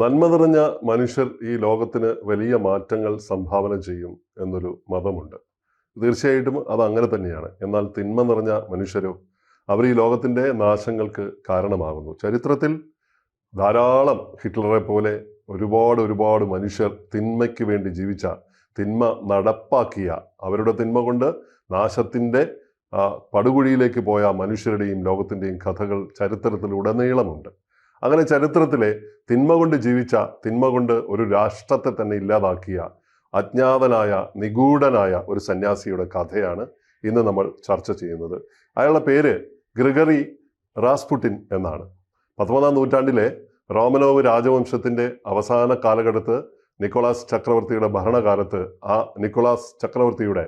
നന്മ നിറഞ്ഞ മനുഷ്യർ ഈ ലോകത്തിന് വലിയ മാറ്റങ്ങൾ സംഭാവന ചെയ്യും എന്നൊരു മതമുണ്ട്. തീർച്ചയായിട്ടും അത് അങ്ങനെ തന്നെയാണ്. എന്നാൽ തിന്മ നിറഞ്ഞ മനുഷ്യരോ അവർ ഈ ലോകത്തിന്റെ നാശങ്ങൾക്ക് കാരണമാകുന്നു. ചരിത്രത്തിൽ ധാരാളം ഹിറ്റ്ലറെ പോലെ ഒരുപാട് ഒരുപാട് മനുഷ്യർ തിന്മയ്ക്ക് വേണ്ടി ജീവിച്ച തിന്മ നടപ്പാക്കിയ അവരുടെ തിന്മ കൊണ്ട് നാശത്തിന്റെ പടുകുഴിയിലേക്ക് പോയ മനുഷ്യരുടെയും ലോകത്തിന്റെയും കഥകൾ ചരിത്രത്തിൽ ഉടനീളമുണ്ട് അങ്ങനെ ചരിത്രത്തിലെ തിന്മ കൊണ്ട് ജീവിച്ച തിന്മ കൊണ്ട് ഒരു രാഷ്ട്രത്തെ തന്നെ ഇല്ലാതാക്കിയ അജ്ഞാതനായ നിഗൂഢനായ ഒരു സന്യാസിയുടെ കഥയാണ് ഇന്ന് നമ്മൾ ചർച്ച ചെയ്യുന്നത്. അയാളുടെ പേര് ഗ്രിഗറി റാസ്പുട്ടിൻ എന്നാണ്. പത്തൊമ്പതാം നൂറ്റാണ്ടിലെ റോമനോവ് രാജവംശത്തിന്റെ അവസാന കാലഘട്ടത്ത് നിക്കോളാസ് ചക്രവർത്തിയുടെ ഭരണകാലത്ത് ആ നിക്കോളാസ് ചക്രവർത്തിയുടെ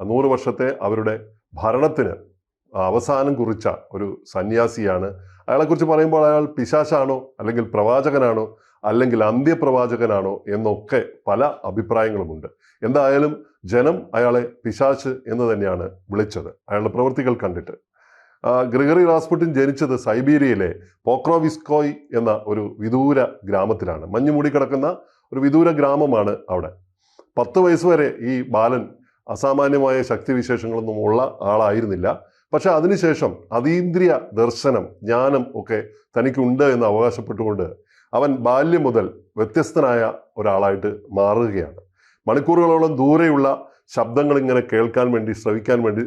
നൂറ് വർഷത്തെ അവരുടെ ഭരണത്തിന് അവസാനം കുറിച്ച ഒരു സന്യാസിയാണ്. അയാളെക്കുറിച്ച് പറയുമ്പോൾ അയാൾ പിശാശാണോ അല്ലെങ്കിൽ പ്രവാചകനാണോ അല്ലെങ്കിൽ അന്ത്യപ്രവാചകനാണോ എന്നൊക്കെ പല അഭിപ്രായങ്ങളുമുണ്ട്. എന്തായാലും ജനം അയാളെ പിശാച്ച് എന്ന് തന്നെയാണ് വിളിച്ചത് അയാളുടെ പ്രവൃത്തികൾ കണ്ടിട്ട്. ഗ്രിഗറി റാസ്പുട്ടിൻ ജനിച്ചത് സൈബീരിയയിലെ പോക്രോവിസ്കോയ് എന്ന ഒരു വിദൂര ഗ്രാമത്തിലാണ്. മഞ്ഞു മൂടിക്കിടക്കുന്ന ഒരു വിദൂര ഗ്രാമമാണ് അവിടെ. പത്ത് വയസ്സ് വരെ ഈ ബാലൻ അസാമാന്യമായ ശക്തിവിശേഷങ്ങളൊന്നും ഉള്ള ആളായിരുന്നില്ല. പക്ഷെ അതിനുശേഷം അതീന്ദ്രിയ ദർശനം ജ്ഞാനം ഒക്കെ തനിക്കുണ്ട് എന്ന് അവകാശപ്പെട്ടുകൊണ്ട് അവൻ ബാല്യം മുതൽ വ്യത്യസ്തനായ ഒരാളായിട്ട് മാറുകയാണ്. മണിക്കൂറുകളോളം ദൂരെയുള്ള ശബ്ദങ്ങൾ ഇങ്ങനെ കേൾക്കാൻ വേണ്ടി ശ്രവിക്കാൻ വേണ്ടി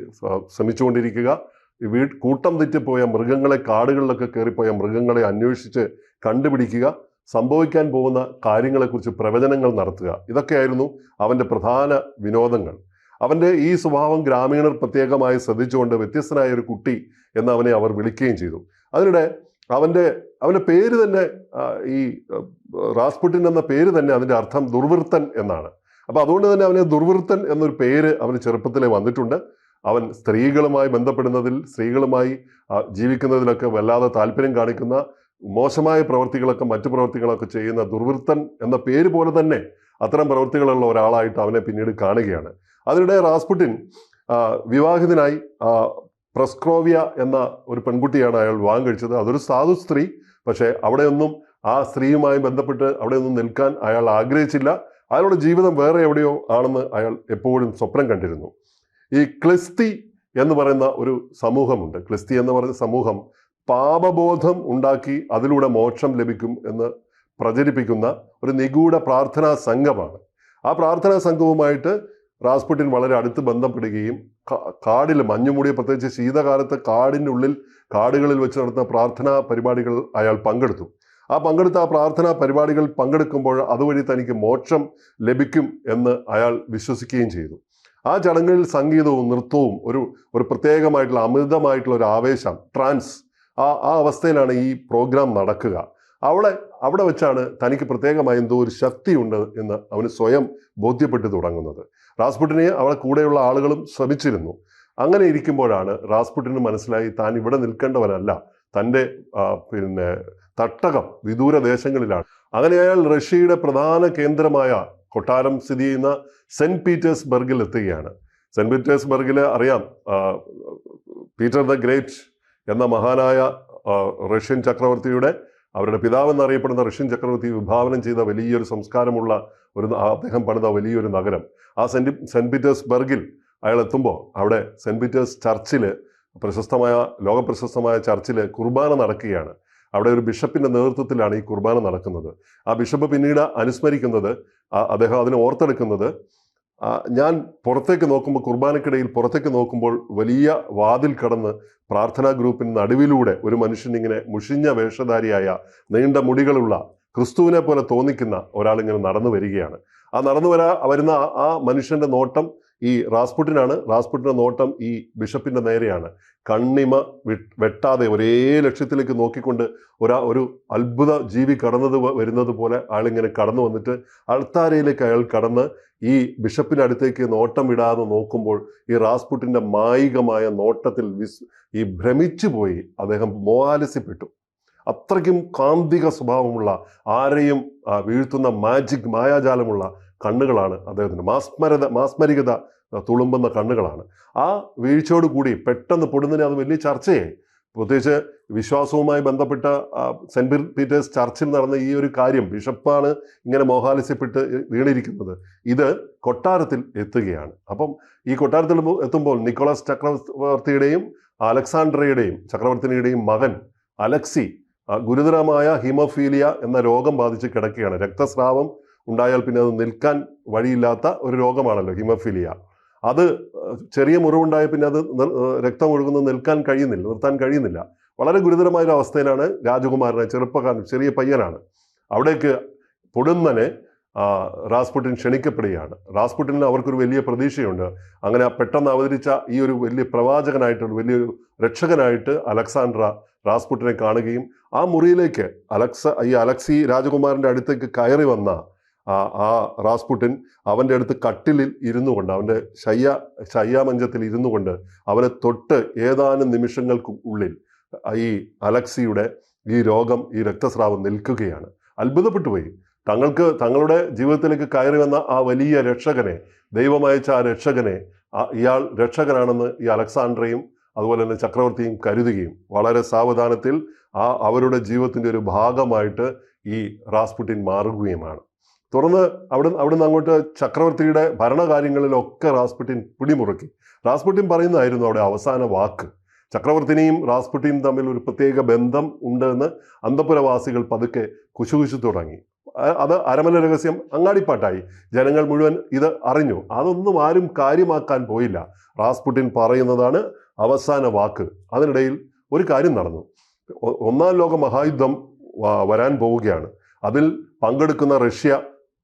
ശ്രമിച്ചുകൊണ്ടിരിക്കുക. വീ കൂട്ടം തെറ്റിപ്പോയ മൃഗങ്ങളെ കാടുകളിലൊക്കെ കയറിപ്പോയ മൃഗങ്ങളെ അന്വേഷിച്ച് കണ്ടുപിടിക്കുക. സംഭവിക്കാൻ പോകുന്ന കാര്യങ്ങളെക്കുറിച്ച് പ്രവചനങ്ങൾ നടത്തുക. ഇതൊക്കെയായിരുന്നു അവന്റെ പ്രധാന വിനോദങ്ങൾ. അവന്റെ ഈ സ്വഭാവം ഗ്രാമീണർ പ്രത്യേകമായി ശ്രദ്ധിച്ചുകൊണ്ട് വ്യത്യസ്തനായ ഒരു കുട്ടി എന്ന് അവനെ അവർ വിളിക്കുകയും ചെയ്തു. അതിനിടെ അവന്റെ അവന്റെ പേര് തന്നെ ഈ റാസ്പുട്ടിൻ എന്ന പേര് തന്നെ അതിന്റെ അർത്ഥം ദുർവൃത്തൻ എന്നാണ്. അപ്പോൾ അതുകൊണ്ട് തന്നെ അവന് ദുർവൃത്തൻ എന്നൊരു പേര് അവന് ചെറുപ്പത്തിലേ വന്നിട്ടുണ്ട്. അവൻ സ്ത്രീകളുമായി ബന്ധപ്പെടുന്നതിൽ സ്ത്രീകളുമായി ജീവിക്കുന്നതിലൊക്കെ വല്ലാതെ താല്പര്യം കാണിക്കുന്ന മോശമായ പ്രവൃത്തികളൊക്കെ മറ്റു പ്രവൃത്തികളൊക്കെ ചെയ്യുന്ന ദുർവൃത്തൻ എന്ന പേര് പോലെ തന്നെ അത്തരം പ്രവൃത്തികളുള്ള ഒരാളായിട്ട് അവനെ പിന്നീട് കാണുകയാണ്. അതിനിടെ റാസ്പുട്ടിൻ വിവാഹിതനായി പ്രസ്ക്രോവിയ എന്ന ഒരു പെൺകുട്ടിയാണ് അയാൾ വിവാഹം കഴിച്ചത്. അതൊരു സാധു സ്ത്രീ പക്ഷേ അവിടെയൊന്നും ആ സ്ത്രീയുമായി ബന്ധപ്പെട്ട് അവിടെയൊന്നും നിൽക്കാൻ അയാൾ ആഗ്രഹിച്ചില്ല. അയാളുടെ ജീവിതം വേറെ എവിടെയോ ആണെന്ന് അയാൾ എപ്പോഴും സ്വപ്നം കണ്ടിരുന്നു. ഈ ക്ലിസ്തി എന്ന് പറയുന്ന ഒരു സമൂഹമുണ്ട്. ക്ലിസ്തി എന്ന് പറയുന്ന സമൂഹം പാപബോധം ഉണ്ടാക്കി അതിലൂടെ മോക്ഷം ലഭിക്കും എന്ന് പ്രചരിപ്പിക്കുന്ന ഒരു നിഗൂഢ പ്രാർത്ഥനാ സംഘമാണ്. ആ പ്രാർത്ഥനാ സംഘവുമായിട്ട് റാസ്പുട്ടിൻ വളരെ അടുത്ത് ബന്ധപ്പെടുകയും കാടിൽ മഞ്ഞുമൂടിയ പ്രത്യേകിച്ച് ശീതകാലത്ത് കാടിന്റെ ഉള്ളിൽ കാടുകളിൽ വെച്ച് നടത്തുന്ന പ്രാർത്ഥനാ പരിപാടികൾ അയാൾ പങ്കെടുത്തു. ആ പങ്കെടുത്ത ആ പ്രാർത്ഥനാ പരിപാടികൾ പങ്കെടുക്കുമ്പോൾ അതുവഴി തനിക്ക് മോക്ഷം ലഭിക്കും എന്ന് അയാൾ വിശ്വസിക്കുകയും ചെയ്തു. ആ ചടങ്ങുകളിൽ സംഗീതവും നൃത്തവും ഒരു ഒരു പ്രത്യേകമായിട്ടുള്ള അമിതമായിട്ടുള്ള ഒരു ആവേശം ട്രാൻസ് ആ ആ അവസ്ഥയിലാണ് ഈ പ്രോഗ്രാം നടക്കുക. അവളെ അവിടെ വെച്ചാണ് തനിക്ക് പ്രത്യേകമായ എന്തോ ഒരു ശക്തിയുണ്ട് എന്ന് അവന് സ്വയം ബോധ്യപ്പെട്ടു തുടങ്ങുന്നത്. റാസ്പുട്ടിനെ അവളെ കൂടെയുള്ള ആളുകളും ശ്രമിച്ചിരുന്നു. അങ്ങനെ ഇരിക്കുമ്പോഴാണ് റാസ്പുട്ടിന് മനസ്സിലായി താൻ ഇവിടെ നിൽക്കേണ്ടവനല്ല തന്റെ പിന്നെ തട്ടകം വിദൂര ദേശങ്ങളിലാണ്. അങ്ങനെ അയാൾ റഷ്യയുടെ പ്രധാന കേന്ദ്രമായ കൊട്ടാരം സ്ഥിതി ചെയ്യുന്ന സെന്റ് പീറ്റേഴ്സ്ബർഗിൽ എത്തുകയാണ്. സെന്റ് പീറ്റേഴ്സ്ബർഗിൽ അറിയാം പീറ്റർ ദ ഗ്രേറ്റ് എന്ന മഹാനായ റഷ്യൻ ചക്രവർത്തിയുടെ അവരുടെ പിതാവ് എന്നറിയപ്പെടുന്ന റഷ്യൻ ചക്രവർത്തി വിഭാവനം ചെയ്ത വലിയൊരു സംസ്കാരമുള്ള ഒരു അദ്ദേഹം പണിത വലിയൊരു നഗരം. ആ സെന്റ് സെന്റ് പീറ്റേഴ്സ്ബർഗിൽ അയാൾ എത്തുമ്പോൾ അവിടെ സെന്റ് പീറ്റേഴ്സ് ചർച്ചിൽ പ്രശസ്തമായ ലോകപ്രശസ്തമായ ചർച്ചിൽ കുർബാന നടക്കുകയാണ്. അവിടെ ഒരു ബിഷപ്പിന്റെ നേതൃത്വത്തിലാണ് ഈ കുർബാന നടക്കുന്നത്. ആ ബിഷപ്പ് പിന്നീട് അനുസ്മരിക്കുന്നത് അദ്ദേഹം അതിനെ ഓർത്തെടുക്കുന്നത് ഞാൻ പുറത്തേക്ക് നോക്കുമ്പോൾ കുർബാനക്കിടയിൽ പുറത്തേക്ക് നോക്കുമ്പോൾ വലിയ വാതിൽ കടന്ന് പ്രാർത്ഥനാ ഗ്രൂപ്പിന് നടുവിലൂടെ ഒരു മനുഷ്യൻ ഇങ്ങനെ മുഷിഞ്ഞ വേഷധാരിയായ നീണ്ട മുടികളുള്ള ക്രിസ്തുവിനെ പോലെ തോന്നിക്കുന്ന ഒരാളിങ്ങനെ നടന്നു വരികയാണ്. ആ നടന്നു വരാ വരുന്ന ആ- മനുഷ്യന്റെ നോട്ടം ഈ റാസ്പുട്ടിനാണ് റാസ്പുട്ടിന്റെ നോട്ടം ഈ ബിഷപ്പിന്റെ നേരെയാണ്. കണ്ണിമ വെട്ടാതെ ഒരേ ലക്ഷ്യത്തിലേക്ക് നോക്കിക്കൊണ്ട് ഒരാ ഒരു അത്ഭുത ജീവി കടന്നത് വരുന്നത് പോലെ ആളിങ്ങനെ കടന്നു വന്നിട്ട് അൾത്താരയിലേക്ക് അയാൾ കടന്ന് ഈ ബിഷപ്പിന്റെ അടുത്തേക്ക് നോട്ടം ഇടാതെ നോക്കുമ്പോൾ ഈ റാസ്പുട്ടിന്റെ മായികമായ നോട്ടത്തിൽ വിസ് ഈ ഭ്രമിച്ചു പോയി. അദ്ദേഹം മോഹാലസ്യപ്പെട്ടു. അത്രയ്ക്കും കാന്തിക സ്വഭാവമുള്ള ആരെയും വീഴ്ത്തുന്ന മാജിക് മായാജാലമുള്ള കണ്ണുകളാണ് അദ്ദേഹത്തിന്റെ. മാസ്മരത മാസ്മരികത തുളുമ്പുന്ന കണ്ണുകളാണ്. ആ വീഴ്ചയോട് കൂടി പെട്ടെന്ന് പൊടുന്നതിന് അത് വലിയ ചർച്ചയായി. പ്രത്യേകിച്ച് വിശ്വാസവുമായി ബന്ധപ്പെട്ട സെന്റ് പീറ്റേഴ്സ് ചർച്ചിൽ നടന്ന ഈ ഒരു കാര്യം ബിഷപ്പാണ് ഇങ്ങനെ മോഹാലിസ്യപ്പെട്ട് വീണിരിക്കുന്നത്. ഇത് കൊട്ടാരത്തിൽ എത്തുകയാണ്. അപ്പം ഈ കൊട്ടാരത്തിൽ എത്തുമ്പോൾ നിക്കോളാസ് ചക്രവർത്തിയുടെയും അലക്സാണ്ട്രയുടെയും ചക്രവർത്തിനിയുടെയും മകൻ അലക്സി ഗുരുതരമായ ഹിമോഫീലിയ എന്ന രോഗം ബാധിച്ച് കിടക്കുകയാണ്. രക്തസ്രാവം ഉണ്ടായാൽ പിന്നെ അത് നിൽക്കാൻ വഴിയില്ലാത്ത ഒരു രോഗമാണല്ലോ ഹിമഫിലിയ. അത് ചെറിയ മുറിവുണ്ടായ പിന്നെ അത് രക്തം ഒഴുകുന്നത് നിൽക്കാൻ കഴിയുന്നില്ല നിർത്താൻ കഴിയുന്നില്ല. വളരെ ഗുരുതരമായ ഒരു അവസ്ഥയിലാണ് രാജകുമാരനെ ചെറുപ്പക്കാരൻ ചെറിയ പയ്യനാണ്. അവിടേക്ക് പൊടുന്നനെ റാസ്പുട്ടിൻ ക്ഷണിക്കപ്പെടുകയാണ്. റാസ്പുട്ടിന് അവർക്കൊരു വലിയ പ്രതീക്ഷയുണ്ട്. അങ്ങനെ പെട്ടെന്ന് അവതരിച്ച ഈ ഒരു വലിയ പ്രവാചകനായിട്ടൊരു വലിയൊരു രക്ഷകനായിട്ട് അലക്സാണ്ട്ര റാസ്പുട്ടിനെ കാണുകയും ആ മുറിയിലേക്ക് അലക്സ ഈ അലക്സി രാജകുമാരന്റെ അടുത്തേക്ക് കയറി വന്ന ആ ആ റാസ്പുട്ടിൻ അവന്റെ അടുത്ത് കട്ടിലിൽ ഇരുന്നു കൊണ്ട് അവന്റെ ശയ്യ ശയ്യാമഞ്ചത്തിൽ ഇരുന്നു കൊണ്ട് അവനെ തൊട്ട് ഏതാനും നിമിഷങ്ങൾക്ക് ഉള്ളിൽ ഈ അലക്സിയുടെ ഈ രോഗം ഈ രക്തസ്രാവം നിൽക്കുകയാണ്. അത്ഭുതപ്പെട്ടു പോയി. തങ്ങൾക്ക് തങ്ങളുടെ ജീവിതത്തിലേക്ക് കയറി വന്ന ആ വലിയ രക്ഷകനെ ദൈവമയച്ച ആ രക്ഷകനെ ഇയാൾ രക്ഷകനാണെന്ന് ഈ അലക്സാണ്ട്രയും അതുപോലെ തന്നെ ചക്രവർത്തിയും കരുതുകയും വളരെ സാവധാനത്തിൽ ആ അവരുടെ ജീവിതത്തിന്റെ ഒരു ഭാഗമായിട്ട് ഈ റാസ്പുട്ടിൻ മാറുകയുമാണ്. തുടർന്ന് അവിടെ അവിടുന്ന് അങ്ങോട്ട് ചക്രവർത്തിയുടെ ഭരണകാര്യങ്ങളിലൊക്കെ റാസ്പുട്ടിൻ പിടിമുറുക്കി. റാസ്പുട്ടിൻ പറയുന്നതായിരുന്നു അവിടെ അവസാന വാക്ക്. ചക്രവർത്തിനെയും റാസ്പുട്ടിയും തമ്മിൽ ഒരു പ്രത്യേക ബന്ധം ഉണ്ടെന്ന് അന്തപുരവാസികൾ പതുക്കെ കുശുകുശു തുടങ്ങി. അത് അരമന രഹസ്യം അങ്ങാടിപ്പാട്ടായി. ജനങ്ങൾ മുഴുവൻ ഇത് അറിഞ്ഞു. അതൊന്നും ആരും കാര്യമാക്കാൻ പോയില്ല. റാസ്പുട്ടിൻ പറയുന്നതാണ് അവസാന വാക്ക്. അതിനിടയിൽ ഒരു കാര്യം നടന്നു. ഒന്നാം ലോക മഹായുദ്ധം വരാൻ പോവുകയാണ്. അതിൽ പങ്കെടുക്കുന്ന റഷ്യ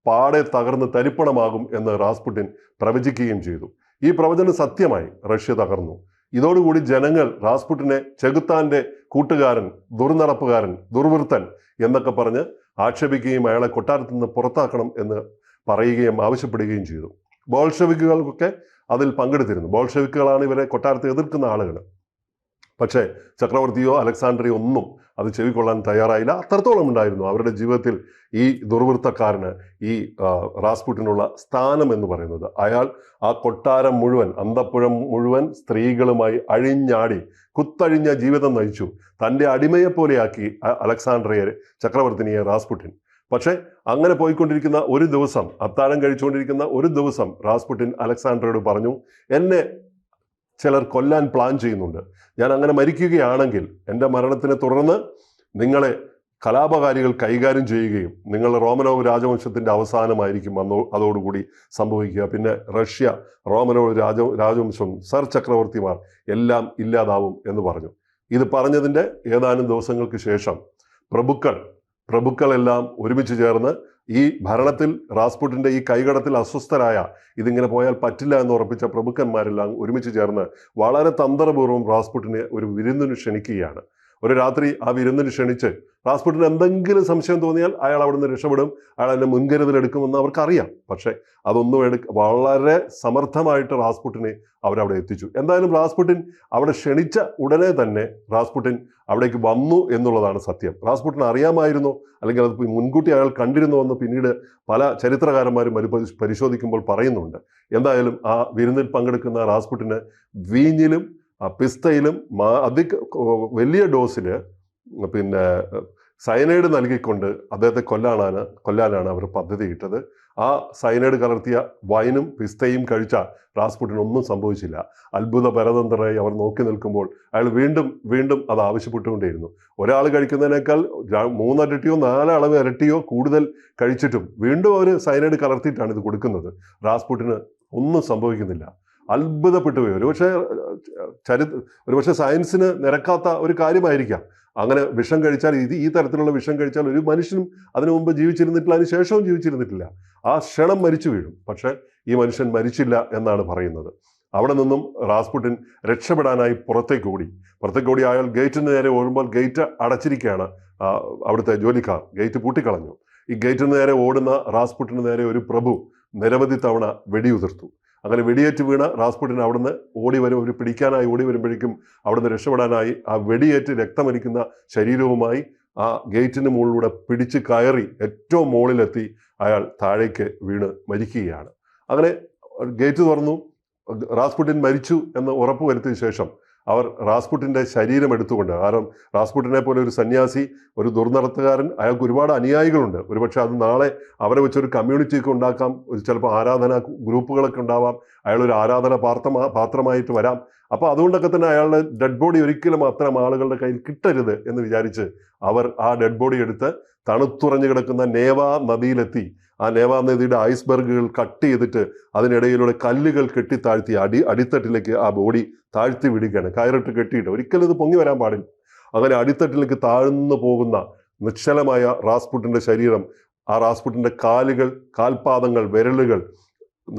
പാടെ തകർന്ന് തരിപ്പണമാകും എന്ന് റാസ്പുട്ടിൻ പ്രവചിക്കുകയും ചെയ്തു. ഈ പ്രവചനം സത്യമായി റഷ്യ തകർന്നു. ഇതോടുകൂടി ജനങ്ങൾ റാസ്പുട്ടിനെ ചെകുത്താന്റെ കൂട്ടുകാരൻ ദുർനടപ്പുകാരൻ ദുർവൃത്തൻ എന്നൊക്കെ പറഞ്ഞ് ആക്ഷേപിക്കുകയും അയാളെ കൊട്ടാരത്തിൽ നിന്ന് പുറത്താക്കണം എന്ന് പറയുകയും ആവശ്യപ്പെടുകയും ചെയ്തു. ബോൾഷവിക്കുകൾക്കൊക്കെ അതിൽ പങ്കെടുത്തിരുന്നു. ബോൾഷവിക്കുകളാണ് ഇവരെ കൊട്ടാരത്തെ എതിർക്കുന്ന ആളുകൾ. പക്ഷേ ചക്രവർത്തിയോ അലക്സാണ്ടറിയോ ഒന്നും അത് ചെവിക്കൊള്ളാൻ തയ്യാറായില്ല. അത്രത്തോളം ഉണ്ടായിരുന്നു അവരുടെ ജീവിതത്തിൽ ഈ ദുർവൃത്തക്കാരന് ഈ റാസ്പുട്ടിനുള്ള സ്ഥാനം എന്ന് പറയുന്നത്. അയാൾ ആ കൊട്ടാരം മുഴുവൻ അന്തപ്പുഴം മുഴുവൻ സ്ത്രീകളുമായി അഴിഞ്ഞാടി കുത്തഴിഞ്ഞ ജീവിതം നയിച്ചു. തന്റെ അടിമയെ പോലെയാക്കി അ- അലക്സാണ്ട്രിയെ ചക്രവർത്തിനിയെ റാസ്പുട്ടിൻ. പക്ഷേ അങ്ങനെ പോയിക്കൊണ്ടിരിക്കുന്ന ഒരു ദിവസം അത്താഴം കഴിച്ചുകൊണ്ടിരിക്കുന്ന ഒരു ദിവസം റാസ്പുട്ടിൻ അലക്സാണ്ടറോട് പറഞ്ഞു എന്നെ ചിലർ കൊല്ലാൻ പ്ലാൻ ചെയ്യുന്നുണ്ട്. ഞാൻ അങ്ങനെ മരിക്കുകയാണെങ്കിൽ എന്റെ മരണത്തിനെ തുടർന്ന് നിങ്ങളെ കലാപകാരികൾ കൈകാര്യം ചെയ്യുകയും നിങ്ങൾ റോമനോവ് രാജവംശത്തിന്റെ അവസാനമായിരിക്കും അന്നോ അതോടുകൂടി സംഭവിക്കുക. പിന്നെ റഷ്യ റോമനോവ് രാജ രാജവംശം സർ ചക്രവർത്തിമാർ എല്ലാം ഇല്ലാതാവും എന്ന് പറഞ്ഞു. ഇത് പറഞ്ഞതിന്റെ ഏതാനും ദിവസങ്ങൾക്ക് ശേഷം പ്രഭുക്കൾ പ്രഭുക്കളെല്ലാം ഒരുമിച്ച് ചേർന്ന് ഈ ഭരണത്തിൽ റാസ്പുട്ടിന്റെ ഈ കൈകടത്തിൽ അസ്വസ്ഥരായ ഇതിങ്ങനെ പോയാൽ പറ്റില്ല എന്ന് ഉറപ്പിച്ച പ്രഭുക്കന്മാരെല്ലാം ഒരുമിച്ച് ചേർന്ന് വളരെ തന്ത്രപൂർവം റാസ്പുട്ടിനെ ഒരു വിരുന്നിന് ക്ഷണിക്കുകയാണ്. ഒരു രാത്രി ആ വിരുന്നിന് ക്ഷണിച്ച് റാസ്പുട്ടിന് എന്തെങ്കിലും സംശയം തോന്നിയാൽ അയാൾ അവിടുന്ന് രക്ഷപ്പെടും. അയാൾ അതിന്റെ മുൻകരുതലെടുക്കുമെന്ന് അവർക്കറിയാം. പക്ഷേ അതൊന്നും എടുക്ക വളരെ സമർത്ഥമായിട്ട് റാസ്പുട്ടിനെ അവരവിടെ എത്തിച്ചു. എന്തായാലും റാസ്പുട്ടിൻ അവിടെ ക്ഷണിച്ച ഉടനെ തന്നെ റാസ്പുട്ടിൻ അവിടേക്ക് വന്നു എന്നുള്ളതാണ് സത്യം. റാസ്പുട്ടിന് അറിയാമായിരുന്നോ? അല്ലെങ്കിൽ അത് മുൻകൂട്ടി അയാൾ കണ്ടിരുന്നോ എന്ന് പിന്നീട് പല ചരിത്രകാരന്മാരും പരിശോധിക്കുമ്പോൾ പറയുന്നുണ്ട്. എന്തായാലും ആ വിരുന്നിൽ പങ്കെടുക്കുന്ന റാസ്പുട്ടിന് വീഞ്ഞിലും പിസ്തയിലും അതി വലിയ ഡോസിൽ പിന്നെ സയനൈഡ് നൽകിക്കൊണ്ട് അദ്ദേഹത്തെ കൊല്ലാനാണ് കൊല്ലാനാണ് അവർ പദ്ധതി ഇട്ടത്. ആ സയനൈഡ് കലർത്തിയ വൈനും പിസ്തയും കഴിച്ച റാസ്പുട്ടിന് ഒന്നും സംഭവിച്ചില്ല. അത്ഭുത പരതന്ത്രമായി അവർ നോക്കി നിൽക്കുമ്പോൾ അയാൾ വീണ്ടും വീണ്ടും അത് ആവശ്യപ്പെട്ടുകൊണ്ടേയിരുന്നു. ഒരാൾ കഴിക്കുന്നതിനേക്കാൾ മൂന്നരട്ടിയോ നാലളവ് ഇരട്ടിയോ കൂടുതൽ കഴിച്ചിട്ടും വീണ്ടും അവർ സയനൈഡ് കലർത്തിയിട്ടാണ് ഇത് കൊടുക്കുന്നത്. റാസ്പുട്ടിന് ഒന്നും സംഭവിക്കുന്നില്ല. അത്ഭുതപ്പെട്ടു പോയി ഒരുപക്ഷെ ചരി ഒരുപക്ഷെ സയൻസിന് നിരക്കാത്ത ഒരു കാര്യമായിരിക്കാം. അങ്ങനെ വിഷം കഴിച്ചാൽ ഇത് ഈ തരത്തിലുള്ള വിഷം കഴിച്ചാൽ ഒരു മനുഷ്യനും അതിനു മുമ്പ് ജീവിച്ചിരുന്നിട്ടില്ല അതിന് ശേഷവും ജീവിച്ചിരുന്നിട്ടില്ല. ആ ക്ഷണം മരിച്ചു വീഴും. പക്ഷേ ഈ മനുഷ്യൻ മരിച്ചില്ല എന്നാണ് പറയുന്നത്. അവിടെ നിന്നും റാസ്പുട്ടിൻ രക്ഷപ്പെടാനായി പുറത്തേക്ക് ഓടി പുറത്തേക്ക് ഓടി അയാൾ ഗേറ്റിന് നേരെ ഓടുമ്പോൾ ഗേറ്റ് അടച്ചിരിക്കുകയാണ് അവിടുത്തെ ജോലിക്കാർ. ഗേറ്റ് പൂട്ടിക്കളഞ്ഞു. ഈ ഗേറ്റിന് നേരെ ഓടുന്ന റാസ്പുട്ടിന് നേരെ ഒരു പ്രഭു നിരവധി തവണ വെടിയുതിർത്തു. അങ്ങനെ വെടിയേറ്റ് വീണ റാസ്പുട്ടിൻ അവിടുന്ന് ഓടി വരും ഒരു പിടിക്കാനായി ഓടി വരുമ്പോഴേക്കും അവിടുന്ന് രക്ഷപ്പെടാനായി ആ വെടിയേറ്റ് രക്തമരിക്കുന്ന ശരീരവുമായി ആ ഗേറ്റിന് മുകളിലൂടെ പിടിച്ച് കയറി ഏറ്റവും മുകളിലെത്തി അയാൾ താഴേക്ക് വീണ് മരിക്കുകയാണ്. അങ്ങനെ ഗേറ്റ് തുറന്നു റാസ്പുട്ടിൻ മരിച്ചു എന്ന് ഉറപ്പ് വരുത്തിയ ശേഷം അവർ റാസ്പുട്ടിന്റെ ശരീരം എടുത്തുകൊണ്ട് കാരണം റാസ്പുട്ടിനെ പോലെ ഒരു സന്യാസി ഒരു ദുർനടത്തുകാരൻ അയാൾക്ക് ഒരുപാട് അനുയായികളുണ്ട്. ഒരുപക്ഷെ അത് നാളെ അവരെ വെച്ചൊരു കമ്മ്യൂണിറ്റിയൊക്കെ ഉണ്ടാക്കാം. ഒരു ചിലപ്പോൾ ആരാധന ഗ്രൂപ്പുകളൊക്കെ ഉണ്ടാവാം. അയാളൊരു ആരാധന പാത്രമാ പാത്രമായിട്ട് വരാം. അപ്പോൾ അതുകൊണ്ടൊക്കെ തന്നെ അയാളുടെ ഡെഡ് ബോഡി ഒരിക്കലും അത്തരം ആളുകളുടെ കയ്യിൽ കിട്ടരുത് എന്ന് വിചാരിച്ച് അവർ ആ ഡെഡ് ബോഡി എടുത്ത് തണുത്തുറഞ്ഞു കിടക്കുന്ന നേവ നദിയിലെത്തി. ആ നേവാ നദിയുടെ ഐസ്ബർഗുകൾ കട്ട് ചെയ്തിട്ട് അതിനിടയിലൂടെ കല്ലുകൾ കെട്ടിത്താഴ്ത്തി അടി അടിത്തട്ടിലേക്ക് ആ ബോഡി താഴ്ത്തി വിടുകയാണ്. കയറിട്ട് കെട്ടിയിട്ട്. ഒരിക്കലും ഇത് പൊങ്ങി വരാൻ പാടില്ല. അങ്ങനെ അടിത്തട്ടിലേക്ക് താഴ്ന്നു പോകുന്ന നിശ്ചലമായ റാസ്പുട്ടിന്റെ ശരീരം ആ റാസ്പുട്ടിന്റെ കാലുകൾ കാൽപാദങ്ങൾ വിരലുകൾ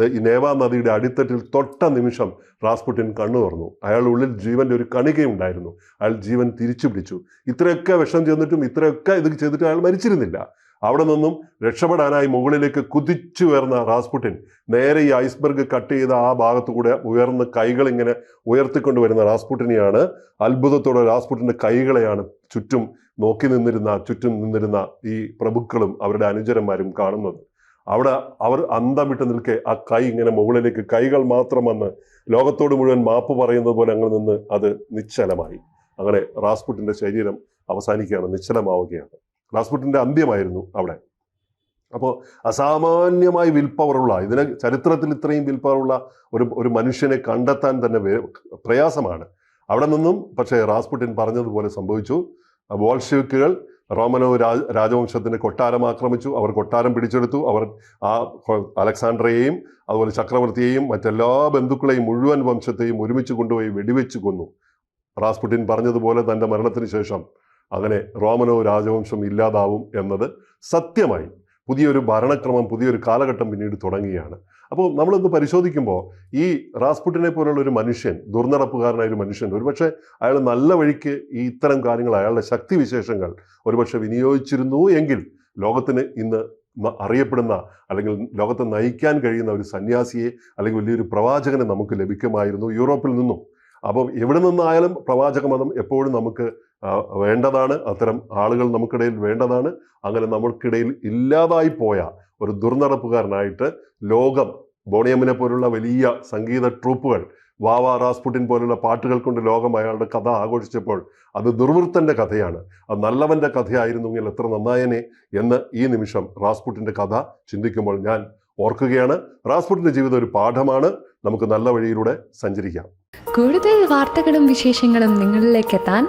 ഈ നേവാ നദിയുടെ അടിത്തട്ടിൽ തൊട്ട നിമിഷം റാസ്പുട്ടിൻ കണ്ണു തുറന്നു. അയാളുടെ ഉള്ളിൽ ജീവന്റെ ഒരു കണികയുണ്ടായിരുന്നു അയാൾ ജീവൻ തിരിച്ചു പിടിച്ചു ഇത്രയൊക്കെ വിഷം ചെന്നിട്ടും ഇത്രയൊക്കെ ഇത് ചെയ്തിട്ട് അയാൾ മരിച്ചിരുന്നില്ല. അവിടെ നിന്നും രക്ഷപ്പെടാനായി മുകളിലേക്ക് കുതിച്ചു ഉയർന്ന റാസ്പുട്ടിൻ നേരെ ഈ ഐസ്ബർഗ് കട്ട് ചെയ്ത ആ ഭാഗത്തു കൂടെ ഉയർന്ന് കൈകൾ ഇങ്ങനെ ഉയർത്തിക്കൊണ്ട് വരുന്ന റാസ്പുട്ടിനെയാണ് അത്ഭുതത്തോടെ റാസ്പുട്ടിന്റെ കൈകളെയാണ് ചുറ്റും നോക്കി നിന്നിരുന്ന ചുറ്റും നിന്നിരുന്ന ഈ പ്രഭുക്കളും അവരുടെ അനുചരന്മാരും കാണുന്നത്. അവിടെ അവർ അന്തം വിട്ട് നിൽക്കെ ആ കൈ ഇങ്ങനെ മുകളിലേക്ക് കൈകൾ മാത്രം വന്ന് ലോകത്തോട് മുഴുവൻ മാപ്പ് പറയുന്നത് പോലെ അങ്ങനെ നിന്ന് അത് നിശ്ചലമായി. അങ്ങനെ റാസ്പുട്ടിന്റെ ശരീരം അവസാനിക്കുകയാണ് നിശ്ചലമാവുകയാണ്. റാസ്പുട്ടിന്റെ അന്ത്യമായിരുന്നു അവിടെ. അപ്പോൾ അസാമാന്യമായി വിൽപ്പവറുള്ള ഇതിനെ ചരിത്രത്തിൽ ഇത്രയും വിൽപ്പവറുള്ള ഒരു ഒരു മനുഷ്യനെ കണ്ടെത്താൻ തന്നെ പ്രയാസമാണ്. അവിടെ നിന്നും പക്ഷേ റാസ്പുട്ടിൻ പറഞ്ഞതുപോലെ സംഭവിച്ചു. ബോൾഷെവിക്കുകൾ റോമനോ രാജ രാജവംശത്തിന്റെ കൊട്ടാരം ആക്രമിച്ചു. അവർ കൊട്ടാരം പിടിച്ചെടുത്തു. അവർ ആ അലക്സാണ്ടറേയും അതുപോലെ ചക്രവർത്തിയെയും മറ്റെല്ലാ ബന്ധുക്കളെയും മുഴുവൻ വംശത്തെയും ഒരുമിച്ച് കൊണ്ടുപോയി വെടിവെച്ച് കൊന്നു. റാസ്പുട്ടിൻ പറഞ്ഞതുപോലെ തന്റെ മരണത്തിന് ശേഷം അങ്ങനെ റോമനോ രാജവംശം ഇല്ലാതാവും എന്നത് സത്യമായി പുതിയൊരു ഭരണക്രമം പുതിയൊരു കാലഘട്ടം പിന്നീട് തുടങ്ങുകയാണ്. അപ്പോൾ നമ്മളിന്ന് പരിശോധിക്കുമ്പോൾ ഈ റാസ്പുട്ടിനെ പോലുള്ള ഒരു മനുഷ്യൻ ദുർനടപ്പുകാരനായ ഒരു മനുഷ്യൻ ഒരുപക്ഷെ അയാൾ നല്ല വഴിക്ക് ഈ ഇത്തരം കാര്യങ്ങൾ അയാളുടെ ശക്തിവിശേഷങ്ങൾ ഒരുപക്ഷെ വിനിയോഗിച്ചിരുന്നു എങ്കിൽ ലോകത്തിന് ഇന്ന് അറിയപ്പെടുന്ന അല്ലെങ്കിൽ ലോകത്തെ നയിക്കാൻ കഴിയുന്ന ഒരു സന്യാസിയെ അല്ലെങ്കിൽ വലിയൊരു പ്രവാചകനെ നമുക്ക് ലഭിക്കുമായിരുന്നു യൂറോപ്പിൽ നിന്നും. അപ്പം എവിടെ നിന്നായാലും പ്രവാചക മതം എപ്പോഴും നമുക്ക് വേണ്ടതാണ്. അത്തരം ആളുകൾ നമുക്കിടയിൽ വേണ്ടതാണ്. അങ്ങനെ നമുക്കിടയിൽ ഇല്ലാതായി പോയ ഒരു ദുർനടപ്പുകാരനായിട്ട് ലോകം ബോണിയമ്മിനെ പോലുള്ള വലിയ സംഗീത ട്രൂപ്പുകൾ വാവ റാസ്പുട്ടിൻ പോലുള്ള പാട്ടുകൾ കൊണ്ട് ലോകം അയാളുടെ കഥ ആഘോഷിച്ചപ്പോൾ അത് ദുർവൃത്തന്റെ കഥയാണ്. അത് നല്ലവന്റെ കഥയായിരുന്നെങ്കിൽ എത്ര നന്നായനെ എന്ന് ഈ നിമിഷം റാസ്പുട്ടിന്റെ കഥ ചിന്തിക്കുമ്പോൾ ഞാൻ ഓർക്കുകയാണ്. റാസ്പുട്ടിന്റെ ജീവിതം ഒരു പാഠമാണ്. നമുക്ക് നല്ല വഴിയിലൂടെ സഞ്ചരിക്കാം. കൂടുതൽ വാർത്തകളും വിശേഷങ്ങളും നിങ്ങളിലേക്ക് എത്താൻ